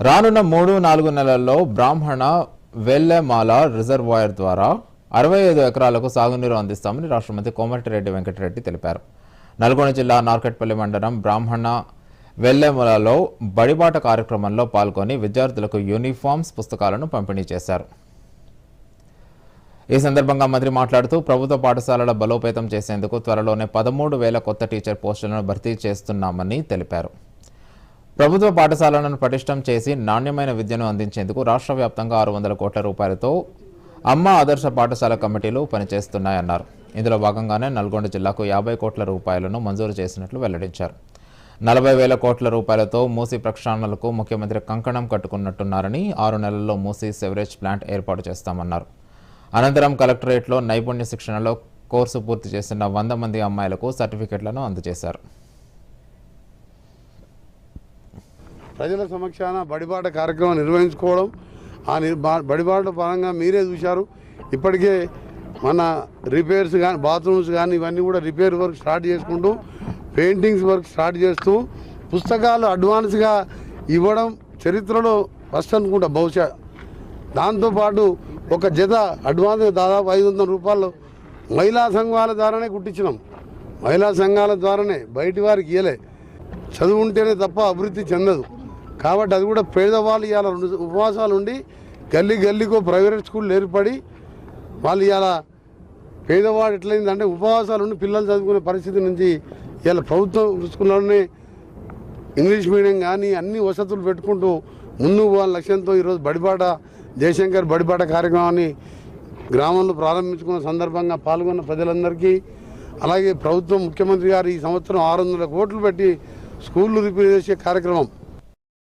రానున్న మూడు నాలుగు నెలల్లో బ్రాహ్మణ వెల్లెమాల రిజర్వాయర్ ద్వారా అరవై ఐదు ఎకరాలకు సాగునీరు అందిస్తామని రాష్ట్ర మంత్రి కోమటిరెడ్డి వెంకటరెడ్డి తెలిపారు. నల్గొండ జిల్లా నార్కెట్పల్లి మండలం బ్రాహ్మణ వెల్లెమలలో బడిబాట కార్యక్రమంలో పాల్గొని విద్యార్థులకు యూనిఫామ్స్ పుస్తకాలను పంపిణీ చేశారు. ఈ సందర్భంగా మంత్రి మాట్లాడుతూ ప్రభుత్వ పాఠశాలల బలోపేతం చేసేందుకు త్వరలోనే పదమూడు వేల కొత్త టీచర్ పోస్టులను భర్తీ చేస్తున్నామని తెలిపారు. ప్రభుత్వ పాఠశాలలను పటిష్టం చేసి నాణ్యమైన విద్యను అందించేందుకు రాష్ట్ర వ్యాప్తంగా ఆరు వందల కోట్ల రూపాయలతో అమ్మ ఆదర్శ పాఠశాల కమిటీలు పనిచేస్తున్నాయన్నారు. ఇందులో భాగంగానే నల్గొండ జిల్లాకు యాభై కోట్ల రూపాయలను మంజూరు చేసినట్లు వెల్లడించారు. నలభై వేల కోట్ల రూపాయలతో మూసీ ప్రక్షాళనలకు ముఖ్యమంత్రి కంకణం కట్టుకున్నట్టున్నారని ఆరు నెలల్లో మూసీ సెవరేజ్ ప్లాంట్ ఏర్పాటు చేస్తామన్నారు. అనంతరం కలెక్టరేట్లో నైపుణ్య శిక్షణలో కోర్సు పూర్తి చేసిన వంద మంది అమ్మాయిలకు సర్టిఫికెట్లను అందజేశారు. ప్రజల సమక్షాన బడిబాట కార్యక్రమం నిర్వహించుకోవడం ఆ బడిబాట పరంగా మీరే చూశారు. ఇప్పటికే మన రిపేర్స్ కానీ బాత్రూమ్స్ కానీ ఇవన్నీ కూడా రిపేర్ వర్క్ స్టార్ట్ చేసుకుంటూ పెయింటింగ్స్ వర్క్ స్టార్ట్ చేస్తూ పుస్తకాలు అడ్వాన్స్గా ఇవ్వడం చరిత్రలో ఫస్ట్ అనుకుంటా బహుశా. దాంతోపాటు ఒక జత అడ్వాన్స్ దాదాపు ఐదు వందల రూపాయలు మహిళా సంఘాల ద్వారానే కుట్టించినాం. మహిళా సంఘాల ద్వారానే బయటి వారికి ఇయ్యలే. చదువు ఉంటేనే తప్ప అభివృద్ధి చెందదు. కాబట్టి అది కూడా పేదవాళ్ళు ఇవాళ రెండు ఉపవాసాలు ఉండి గల్లీ గల్లీకో ప్రైవేట్ స్కూల్ ఏర్పడి వాళ్ళు ఇవాళ పేదవాడు ఎట్లయిందంటే ఉపవాసాలు ఉండి పిల్లలు చదువుకునే పరిస్థితి నుంచి ఇవాళ ప్రభుత్వం స్కూల్లోనే ఇంగ్లీష్ మీడియం కానీ అన్ని వసతులు పెట్టుకుంటూ ముందు వాళ్ళ లక్ష్యంతో ఈరోజు బడిపాట జయశంకర్ బడిపాట కార్యక్రమాన్ని గ్రామంలో ప్రారంభించుకున్న సందర్భంగా పాల్గొన్న ప్రజలందరికీ అలాగే ప్రభుత్వం ముఖ్యమంత్రి గారు ఈ సంవత్సరం ఆరు వందల కోట్లు పెట్టి స్కూళ్ళు రిపేర్ చేసే కార్యక్రమం